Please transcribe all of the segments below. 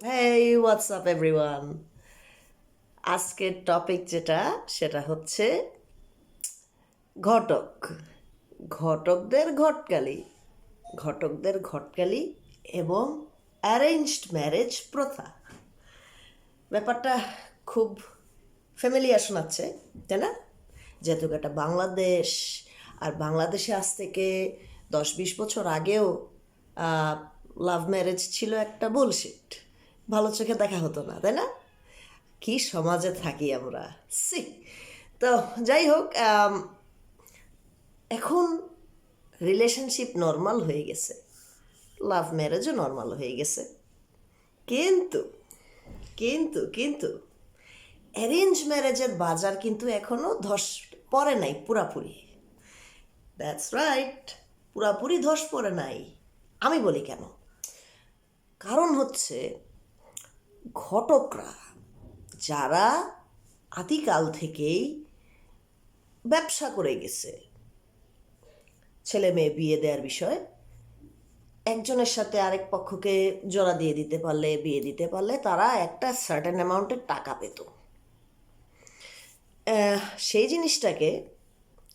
হেই WhatsApp everyone আজকের topic যেটা, সেটা হচ্ছে ঘটক। ঘটকদের ঘটকালি ঘটকদের ঘটকালি এবং অ্যারেঞ্জড ম্যারেজ প্রথা। ব্যাপারটা খুব ফ্যামিলিয়ার শোনাচ্ছে, তাই না? যেহেতু এটা বাংলাদেশ, আর বাংলাদেশে আজ থেকে দশ বিশ বছর আগেও লাভ ম্যারেজ ছিল একটা বুলশিট ভালো চোখে দেখা হতো না, তাই না? কি সমাজে থাকি আমরা। সি তো যাই হোক এখন রিলেশনশিপ নর্মাল হয়ে গেছে। লাভ ম্যারেজও নর্মাল হয়ে গেছে। কিন্তু কিন্তু কিন্তু অ্যারেঞ্জ ম্যারেজের বাজার কিন্তু এখনও ধস পড়ে নাই পুরাপুরি। দ্যাটস রাইট পুরাপুরি ধস পড়ে নাই। আমি বলি কেন? কারণ হচ্ছে ঘটকরা যারা আদিকাল থেকেই ব্যবসা করে গেছে। ছেলে মেয়ে বিয়ে দেওয়ার বিষয়, একজনের সাথে আরেক পক্ষকে জোড়া দিয়ে দিতে পারলে, বিয়ে দিতে পারলে তারা একটা সার্টেন অ্যামাউন্টের টাকা পেত। সেই জিনিসটাকে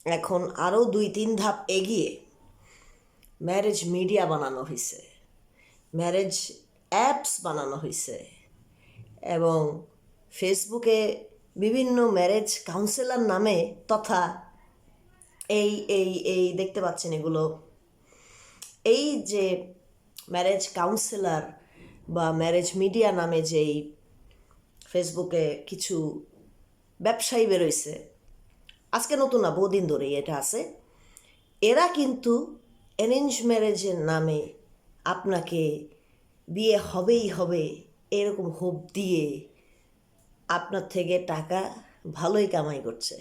এখন আরও দুই তিন ধাপ এগিয়ে ম্যারেজ মিডিয়া বানানো হয়েছে ম্যারেজ অ্যাপস বানানো হয়েছে এবং ফেসবুকে বিভিন্ন ম্যারেজ কাউন্সিলর নামে তথা এই এই এই দেখতে পাচ্ছেন এগুলো। এই যে ম্যারেজ কাউন্সিলর বা ম্যারেজ মিডিয়া নামে যেই ফেসবুকে কিছু ব্যবসায়ী বেরোইছে, আজকে নতুন না, বহুদিন ধরেই এটা আছে। এরা কিন্তু অ্যারেঞ্জ ম্যারেজের নামে আপনাকে বিয়ে হবেই হবে এরকম হোপ দিয়ে আপনার থেকে টাকা ভালোই কামাই করছে।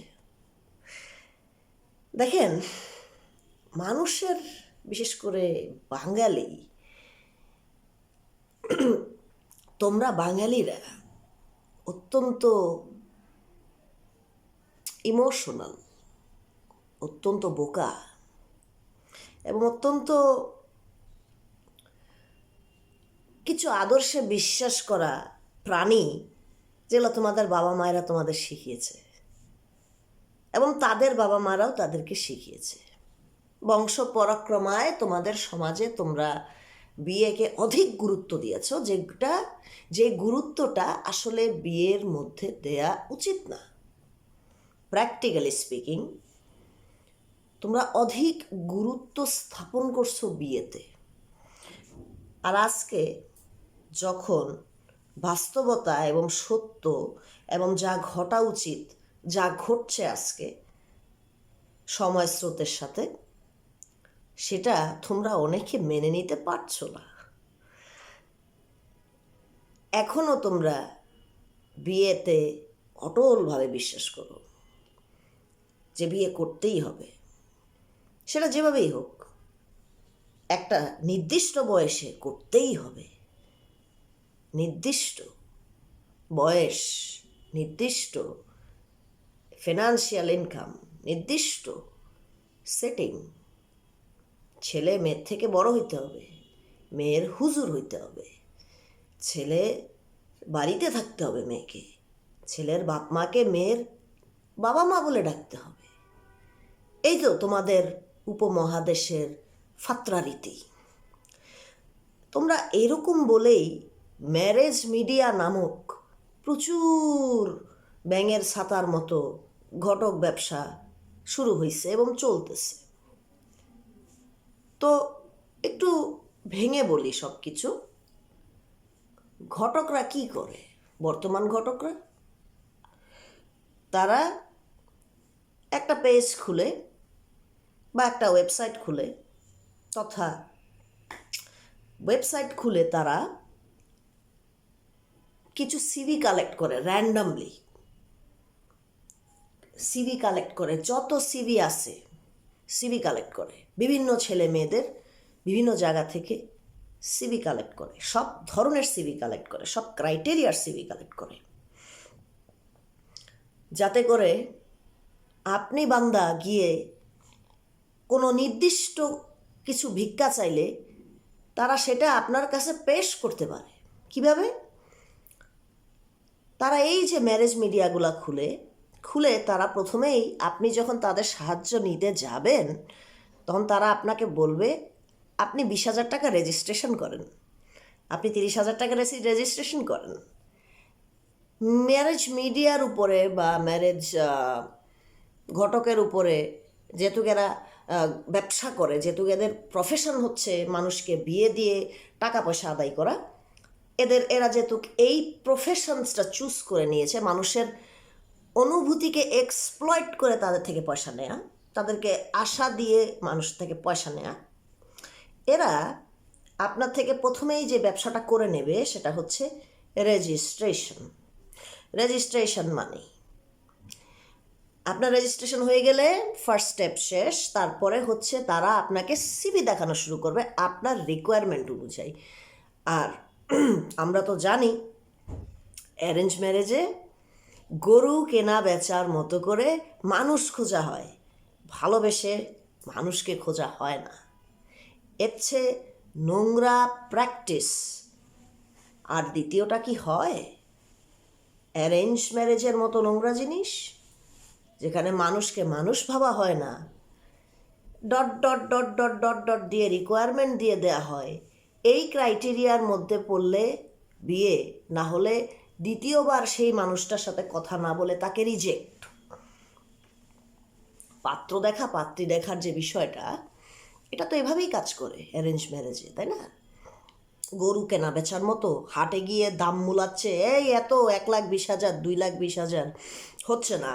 দেখেন, মানুষের, বিশেষ করে বাঙালি, তোমরা বাঙালিরা অত্যন্ত ইমোশনাল, অত্যন্ত বোকা এবং অত্যন্ত কিছু আদর্শে বিশ্বাস করা প্রাণী যেগুলো তোমাদের বাবা মায়েরা তোমাদের শিখিয়েছে এবং তাদের বাবা মারাও তাদেরকে শিখিয়েছে। বংশ পরাক্রমায় তোমাদের সমাজে তোমরা বিয়েকে অধিক গুরুত্ব দিয়েছ, যেটা, যে গুরুত্বটা আসলে বিয়ের মধ্যে দেয়া উচিত না। প্র্যাকটিক্যালি স্পিকিং তোমরা অধিক গুরুত্ব স্থাপন করছ বিয়েতে। আর আজকে যখন বাস্তবতা এবং সত্য এবং যা ঘটা উচিত, যা ঘটছে আজকে সময় স্রোতের সাথে, সেটা তোমরা অনেকে মেনে নিতে পারছ না। এখনও তোমরা বিয়েতে অটলভাবে বিশ্বাস করো যে বিয়ে করতেই হবে। সেটা যেভাবেই হোক, একটা নির্দিষ্ট বয়সে করতেই হবে। নির্দিষ্ট বয়স, নির্দিষ্ট ফিনান্সিয়াল ইনকাম নির্দিষ্ট সেটিং ছেলে মেয়ের থেকে বড় হইতে হবে, মেয়ের হুজুর হইতে হবে, ছেলে বাড়িতে থাকতে হবে মেয়েকে, ছেলের বাপ মাকে মেয়ের বাবা মা বলে ডাকতে হবে। এই তো তোমাদের উপমহাদেশের ফাত্রারীতি তোমরা এরকম বলেই ম্যারেজ মিডিয়া নামক প্রচুর ব্যাঙের ছাতার মতো ঘটক ব্যবসা শুরু হয়েছে এবং চলতেছে। তো একটু ভেঙে বলি সব কিছু ঘটকরা কি করে? বর্তমান ঘটকরা? তারা একটা পেজ খুলে বা একটা ওয়েবসাইট খুলে তথা ওয়েবসাইট খুলে তারা কিছু সিভি কালেক্ট করে র্যান্ডামলি সিভি কালেক্ট করে, যত সিভি আছে সিভি কালেক্ট করে। বিভিন্ন ছেলে মেয়েদের বিভিন্ন জায়গা থেকে সিভি কালেক্ট করে। সব ধরনের সিভি কালেক্ট করে, সব ক্রাইটেরিয়ার সিভি কালেক্ট করে। যাতে করে আপনি বান্দা গিয়ে কোনো নির্দিষ্ট কিছু ভিক্ষা চাইলে তারা সেটা আপনার কাছে পেশ করতে পারে। কীভাবে? তারা এই যে ম্যারেজ মিডিয়াগুলা খুলে খুলে তারা প্রথমেই আপনি যখন তাদের সাহায্য নিতে যাবেন, তখন তারা আপনাকে বলবে, আপনি বিশ হাজার টাকা রেজিস্ট্রেশন করেন। আপনি তিরিশ হাজার টাকা রেজিস্ট্রেশন করেন। ম্যারেজ মিডিয়ার উপরে বা ম্যারেজ ঘটকের উপরে যেহেতু এরা ব্যবসা করে যেহেতু এদের প্রফেশন হচ্ছে মানুষকে বিয়ে দিয়ে টাকা পয়সা আদায় করা এদের, এরা যেহেতু এই প্রফেশনসটা চুজ করে নিয়েছে, মানুষের অনুভূতিকে এক্সপ্লয়েট করে তাদের থেকে পয়সা নেয়া, তাদেরকে আশা দিয়ে মানুষ থেকে পয়সা নেয়া। এরা আপনার থেকে প্রথমেই যে ব্যবসাটা করে নেবে সেটা হচ্ছে রেজিস্ট্রেশন রেজিস্ট্রেশন মানে আপনার রেজিস্ট্রেশন হয়ে গেলে ফার্স্ট স্টেপ শেষ, তারপরে হচ্ছে তারা আপনাকে সিবি দেখানো শুরু করবে, আপনার রিকোয়ারমেন্ট অনুযায়ী। আর আমরা তো জানি অ্যারেঞ্জ ম্যারেজে গরু কেনা বেচার মতো করে মানুষ খোঁজা হয়। ভালোবেসে মানুষকে খোঁজা হয় না। এর চেয়ে নোংরা প্র্যাকটিস আর দ্বিতীয়টা কি হয়? অ্যারেঞ্জ ম্যারেজের মতো নোংরা জিনিস, যেখানে মানুষকে মানুষ ভাবা হয় না। Dot dot dot dot dot dot দিয়ে রিকোয়ারমেন্ট দিয়ে দেয়া হয়। এই ক্রাইটেরিয়ার মধ্যে পড়লে বিয়ে, না হলে দ্বিতীয়বার সেই মানুষটার সাথে কথা না বলে তাকে রিজেক্ট পাত্র দেখা, পাত্রী দেখার যে বিষয়টা, এটা তো এভাবেই কাজ করে অ্যারেঞ্জ ম্যারেজে তাই না? গরু কেনা বেচার মতো, হাটে গিয়ে দাম মূলাচ্ছে, এই এত এক লাখ বিশ হাজার, দুই লাখ বিশ হাজার, হচ্ছে না।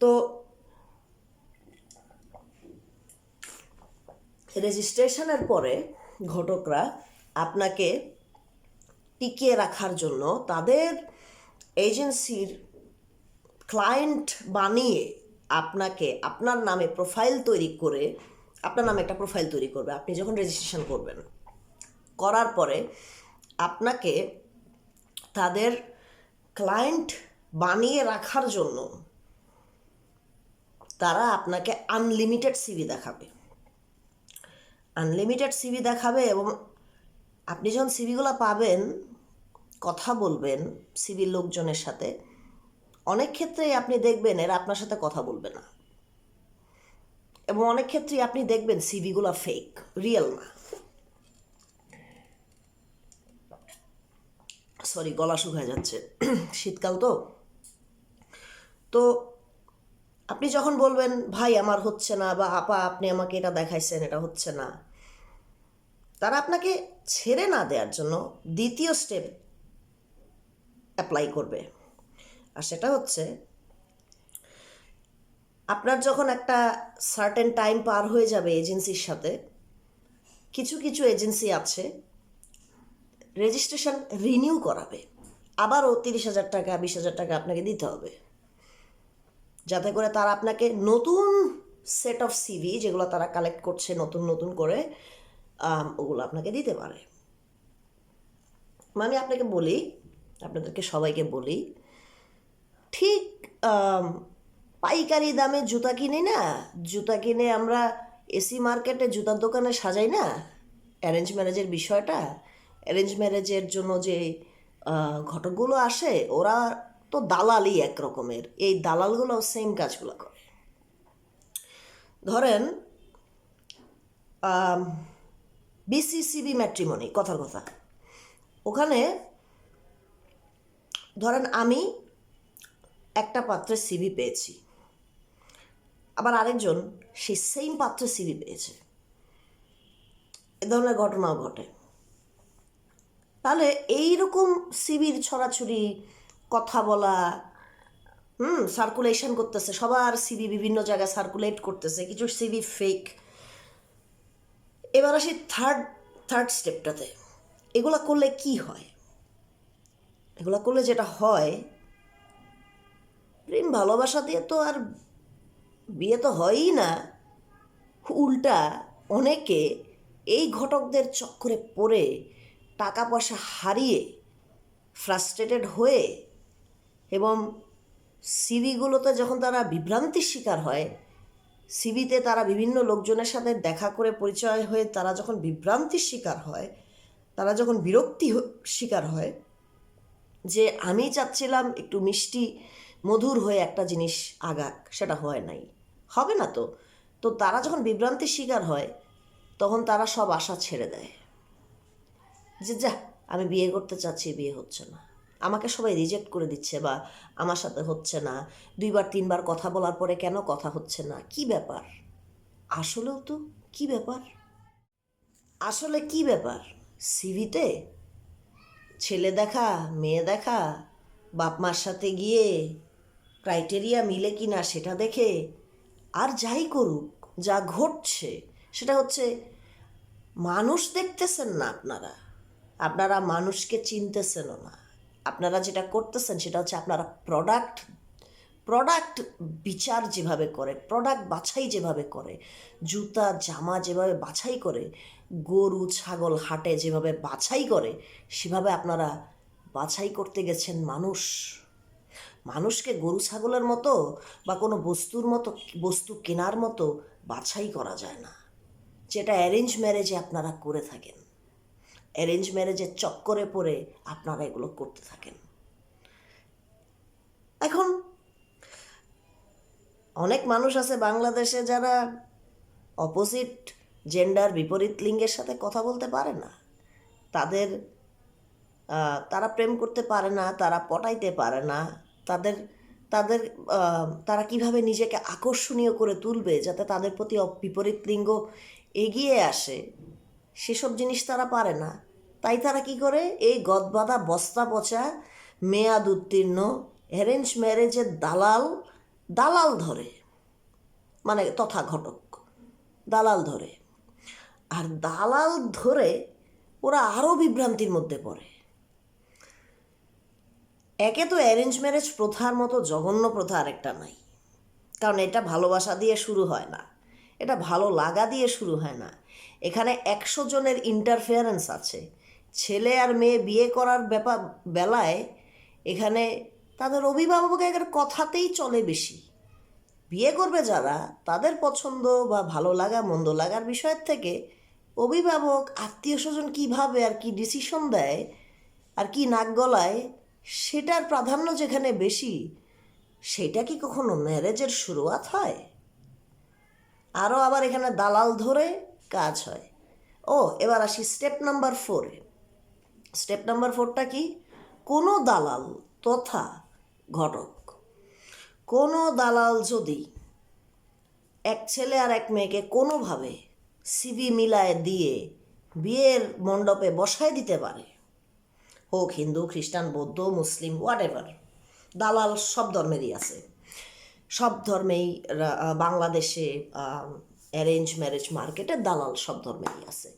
তো রেজিস্ট্রেশনের পরে ঘটকরা আপনাকে টিকিয়ে রাখার জন্য তাদের এজেন্সির ক্লায়েন্ট বানিয়ে আপনাকে আপনার নামে প্রোফাইল তৈরি করে, আপনার নামে একটা প্রোফাইল তৈরি করবে, আপনি যখন রেজিস্ট্রেশন করবেন। করার পরে আপনাকে তাদের ক্লায়েন্ট বানিয়ে রাখার জন্য তারা আপনাকে আনলিমিটেড সিভি দেখাবে। আনলিমিটেড সিভি দেখাবে এবং আপনি যখন সিভিগুলো পাবেন, কথা বলবেন সিভির লোকজনের সাথে, অনেক ক্ষেত্রেই আপনি দেখবেন এরা আপনার সাথে কথা বলবে না। এবং অনেক ক্ষেত্রেই আপনি দেখবেন সিভিগুলো ফেক রিয়েল না। সরি গলা শুকায় যাচ্ছে। শীতকাল তো। তো আপনি যখন বলবেন, ভাই, আমার হচ্ছে না বা, আপা, আপনি আমাকে এটা দেখাইছেন, এটা হচ্ছে না। তারা আপনাকে ছেড়ে না দেওয়ার জন্য দ্বিতীয় স্টেপ অ্যাপ্লাই করবে। আর সেটা হচ্ছে, আপনার যখন একটা সার্টেন টাইম পার হয়ে যাবে এজেন্সির সাথে, কিছু কিছু এজেন্সি আছে রেজিস্ট্রেশন রিনিউ করাবে। আবারও তিরিশ হাজার টাকা, বিশ হাজার টাকা আপনাকে দিতে হবে। যাতে করে তারা আপনাকে নতুন সেট অফ সিভি যেগুলো তারা কালেক্ট করছে নতুন নতুন করে আম, ওগুলো আপনাকে দিতে পারে। আমি আপনাকে বলি আপনাদেরকে সবাইকে বলি ঠিক পাইকারি দামে জুতা কিনি না জুতা কিনে আমরা এসি মার্কেটে জুতার দোকানে সাজাই না? অ্যারেঞ্জ ম্যারেজের বিষয়টা অ্যারেঞ্জ ম্যারেজের জন্য যে ঘটকগুলো আসে ওরা তো দালালই এক রকমের এই দালালগুলো সেম কাজগুলো করে। ধরেন বিসিসিবি ম্যাট্রিমনি কথার কথা ওখানে ধরেন আমি একটা পাত্রের সিবি পেয়েছি। আবার আরেকজন সেই সেম পাত্রের সিবি পেয়েছে। এ ধরনের ঘটনাও ঘটে। তাহলে এই রকম সিবির ছড়াছড়ি, কথা বলা, হুম সার্কুলেশন করতেছে, সবার সিবি বিভিন্ন জায়গায় সার্কুলেট করতেছে, কিছু সিবি ফেক এবার আসি থার্ড থার্ড স্টেপটাতে এগুলা করলে কি হয়? এগুলা করলে যেটা হয়, প্রেম, ভালোবাসা দিয়ে তো আর বিয়ে তো হয়ই না। উল্টা অনেকে এই ঘটকদের চক্করে পড়ে টাকা পয়সা হারিয়ে ফ্রাস্ট্রেটেড হয়ে এবং সিভিগুলোতে যখন তারা বিভ্রান্তির শিকার হয় সিভিতে তারা বিভিন্ন লোকজনের সাথে দেখা করে পরিচয় হয়ে তারা যখন বিভ্রান্তির শিকার হয়, তারা যখন বিরক্তি শিকার হয় যে আমি চাচ্ছিলাম একটু মিষ্টি, মধুর হয়ে একটা জিনিস আগাক, সেটা হয় নাই। হবে না তো? তো তারা যখন বিভ্রান্তির শিকার হয়, তখন তারা সব আশা ছেড়ে দেয় যে যা আমি বিয়ে করতে চাচ্ছি, বিয়ে হচ্ছে না। আমাকে সবাই রিজেক্ট করে দিচ্ছে বা আমার সাথে হচ্ছে না। দুইবার, তিনবার কথা বলার পরে কেন কথা হচ্ছে না? কি ব্যাপার? আসলেও তো কি ব্যাপার? আসলে কি ব্যাপার? সিভিতে ছেলে দেখা, মেয়ে দেখা, বাপ মার সাথে গিয়ে ক্রাইটেরিয়া মিলে কি না সেটা দেখে আর যাই করুক, যা ঘটছে সেটা হচ্ছে মানুষ দেখতেছেন না আপনারা। আপনারা মানুষকে চিনতেছেনও না। আপনারা যেটা করতেছেন সেটা হচ্ছে আপনারা প্রোডাক্ট প্রোডাক্ট বিচার যেভাবে করে প্রোডাক্ট বাছাই যেভাবে করে, জুতা, জামা যেভাবে বাছাই করে, গরু, ছাগল, হাটে যেভাবে বাছাই করে, সেভাবে আপনারা বাছাই করতে গেছেন মানুষ। মানুষকে গরু, ছাগলের মতো বা কোনো বস্তুর মতো, বস্তু কেনার মতো বাছাই করা যায় না। যেটা অ্যারেঞ্জ ম্যারেজে আপনারা করে থাকেন। অ্যারেঞ্জ ম্যারেজের চক্করে পড়ে আপনারা এগুলো করতে থাকেন। এখন অনেক মানুষ আছে বাংলাদেশে যারা অপোজিট জেন্ডার বিপরীত লিঙ্গের সাথে কথা বলতে পারে না। তাদের তারা প্রেম করতে পারে না, তারা পটাইতে পারে না। তাদের তাদের তারা কীভাবে নিজেকে আকর্ষণীয় করে তুলবে যাতে তাদের প্রতি বিপরীত লিঙ্গ এগিয়ে আসে, সেসব জিনিস তারা পারে না। তাই তারা কি করে? এই গদবাদা বস্তা পচা, মেয়াদ উত্তীর্ণ অ্যারেঞ্জ ম্যারেজের দালাল দালাল ধরে। মানে তথা ঘটক, দালাল ধরে। আর দালাল ধরে ওরা আরও বিভ্রান্তির মধ্যে পড়ে। একে তো অ্যারেঞ্জ ম্যারেজ প্রথার মতো জঘন্য প্রথা আরেকটা নাই। কারণ এটা ভালোবাসা দিয়ে শুরু হয় না। এটা ভালো লাগা দিয়ে শুরু হয় না। এখানে একশো জনের ইন্টারফেয়ারেন্স আছে। ছেলে আর মেয়ে বিয়ে করার ব্যাপার বেলায় এখানে তাদের অভিভাবকের কথাতেই চলে বেশি। বিয়ে করবে যারা, তাদের পছন্দ বা ভালো লাগা, মন্দ লাগার বিষয়ের থেকে অভিভাবক, আত্মীয় স্বজন কীভাবে আর কি ডিসিশন দেয় আর কি নাক গলায়, সেটার প্রাধান্য যেখানে বেশি, সেটা কি কখনো ম্যারেজের শুরুয়াত হয়? আরও আবার এখানে দালাল ধরে কাজ হয়। ও, এবার আসি স্টেপ নাম্বার ফোরে স্টেপ নাম্বার ফোরটা কি? কোনো দালাল তথা ঘটক, কোনো দালাল যদি এক ছেলে আর এক মেয়েকে কোনোভাবে সিভি মিলায় দিয়ে বিয়ের মণ্ডপে বসায় দিতে পারে, হোক হিন্দু, খ্রিস্টান, বৌদ্ধ, মুসলিম হোয়াট এভার দালাল সব ধর্মেরই আছে। সব ধর্মেই বাংলাদেশে অ্যারেঞ্জ ম্যারেজ মার্কেটে দালাল সব ধর্মেরই আছে।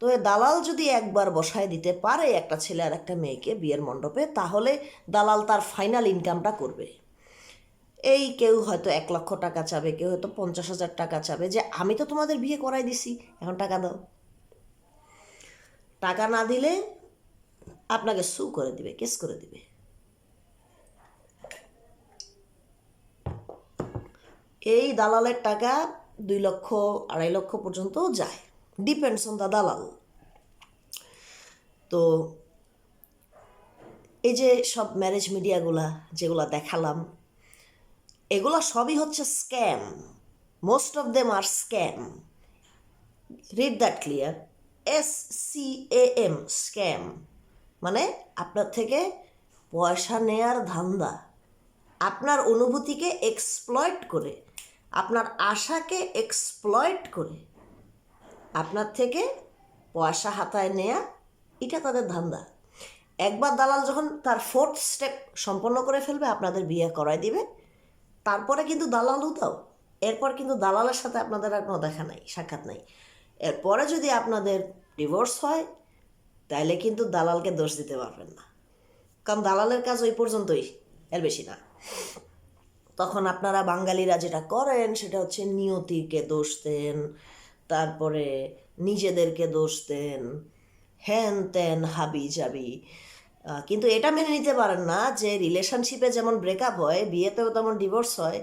তো দালাল যদি একবার বসায় দিতে পারে একটা ছেলে আর একটা মেয়েকে বিয়ের মণ্ডপে, তাহলে দালাল তার ফাইনাল ইনকামটা করবে। এই কেউ হয়তো এক লক্ষ টাকা চাবে, কেউ হয়তো পঞ্চাশ হাজার টাকা চাবে যে, আমি তো তোমাদের বিয়ে করাই দিছি, এখন টাকা দাও। টাকা না দিলে আপনাকে সু করে দিবে কেস করে দিবে। এই দালালের টাকা দুই লক্ষ, আড়াই লক্ষ পর্যন্ত যায়। ডিপেন্ডস অন দ্য দালাল। তো এই যে সব ম্যারেজ মিডিয়াগুলা যেগুলা দেখালাম, এগুলা সবই হচ্ছে scam most of them R scam read that clear S C A M scam মানে আপনার থেকে পয়সা নেয়ার ধান্দা। আপনার অনুভূতিকে এক্সপ্লয়েট করে, আপনার আশাকে এক্সপ্লয়েট করে। আপনার থেকে পয়সা হাতায় নেয়া, এটা তাদের ধান্দা। একবার দালাল যখন তার ফোর্থ স্টেপ সম্পন্ন করে ফেলবে, আপনাদের বিয়ে করায় দিবে। তারপরে কিন্তু দালাল উদাও এরপর কিন্তু দালালের সাথে আপনাদের আর কোনো দেখা নাই, সাক্ষাৎ নাই। এরপরে যদি আপনাদের ডিভোর্স হয় তাহলে কিন্তু দালালকে দোষ দিতে পারবেন না। কারণ দালালের কাজ ওই পর্যন্তই, এর বেশি না। তখন আপনারা বাঙালিরা যেটা করেন, সেটা হচ্ছে নিয়তিকে দোষ দেন তারপরে নিজেদেরকে দোষ দেন হ্যান ত্যান হাবি আহ, কিন্তু এটা মেনে নিতে পারেন না যে রিলেশনশিপে যেমন ব্রেকআপ হয় বিয়েতেও তেমন ডিভোর্স হয়।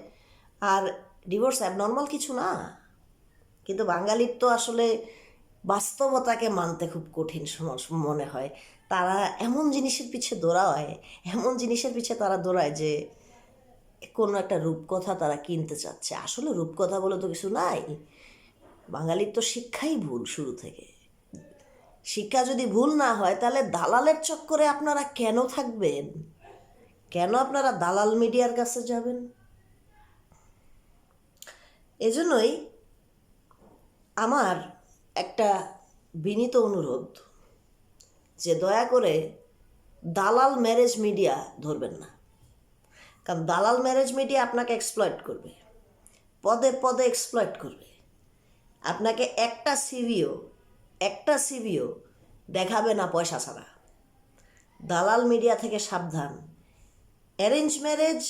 আর ডিভোর্স অ্যাবনর্মাল কিছু না। কিন্তু বাঙালির তো আসলে বাস্তবতাকে মানতে খুব কঠিন মনে হয়। তারা এমন জিনিসের পিছে দৌড়ায় এমন জিনিসের পিছে তারা দৌড়ায় যে কোনো একটা রূপকথা তারা কিনতে চাচ্ছে। আসলে রূপকথা বলে তো কিছু নাই। বাঙালির তো শিক্ষাই ভুল শুরু থেকে। শিক্ষা যদি ভুল না হয়, তাহলে দালালের চক্করে আপনারা কেন থাকবেন? কেন আপনারা দালাল মিডিয়ার কাছে যাবেন? এজন্যই আমার একটা বিনীত অনুরোধ যে দয়া করে দালাল ম্যারেজ মিডিয়া ধরবেন না। কারণ দালাল ম্যারেজ মিডিয়া আপনাকে এক্সপ্লয়েট করবে। পদে পদে এক্সপ্লয়েট করবে। আপনাকে একটা সিভিও একটা সিভিও দেখাবে না পয়সা ছাড়া। দালাল মিডিয়া থেকে সাবধান। অ্যারেঞ্জ ম্যারেজ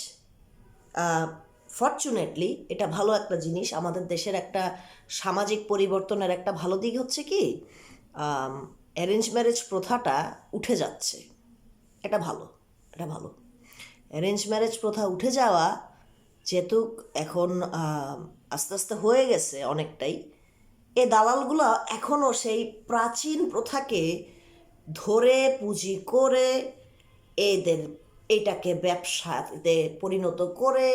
ফর্চুনেটলি এটা ভালো একটা জিনিস। আমাদের দেশের একটা সামাজিক পরিবর্তনের একটা ভালো দিক হচ্ছে কি অ্যারেঞ্জ ম্যারেজ প্রথাটা উঠে যাচ্ছে। এটা ভালো এটা ভালো। অ্যারেঞ্জ ম্যারেজ প্রথা উঠে যাওয়া যেহেতু এখন আস্তে আস্তে হয়ে গেছে অনেকটাই। এ দালালগুলো এখনও সেই প্রাচীন প্রথাকে ধরে, পুঁজি করে, এদের, এটাকে ব্যবসাতে পরিণত করে,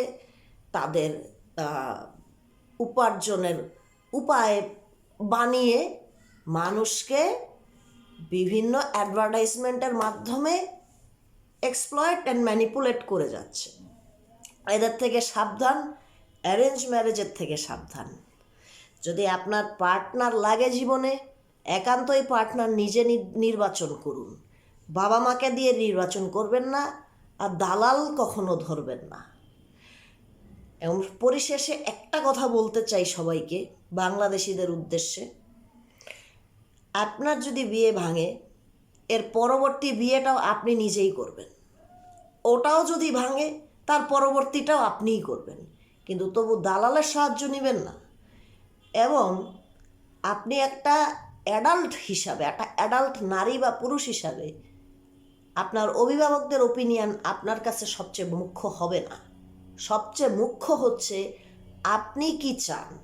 তাদের উপার্জনের উপায় বানিয়ে মানুষকে বিভিন্ন অ্যাডভার্টাইজমেন্টের মাধ্যমে এক্সপ্লয়েট অ্যান্ড ম্যানিপুলেট করে যাচ্ছে। এদের থেকে সাবধান অ্যারেঞ্জ ম্যারেজের থেকে সাবধান। যদি আপনার পার্টনার লাগে জীবনে, একান্তই পার্টনার নিজে নির্বাচন করুন। বাবা মাকে দিয়ে নির্বাচন করবেন না, আর দালাল কখনো ধরবেন না। এবং পরিশেষে একটা কথা বলতে চাই সবাইকে, বাংলাদেশিদের উদ্দেশ্যে। আপনার যদি বিয়ে ভাঙে, এর পরবর্তী বিয়েটাও আপনি নিজেই করবেন। ওটাও যদি ভাঙে, তার পরবর্তীটাও আপনিই করবেন। কিন্তু তবু দালালের সাহায্য নেবেন না। এবং আপনি একটা অ্যাডাল্ট হিসাবে, একটা অ্যাডাল্ট নারী বা পুরুষ হিসাবে আপনার অভিভাবকদের ওপিনিয়ন আপনার কাছে সবচেয়ে মুখ্য হবে না। সবচেয়ে মুখ্য হচ্ছে আপনি কি চান?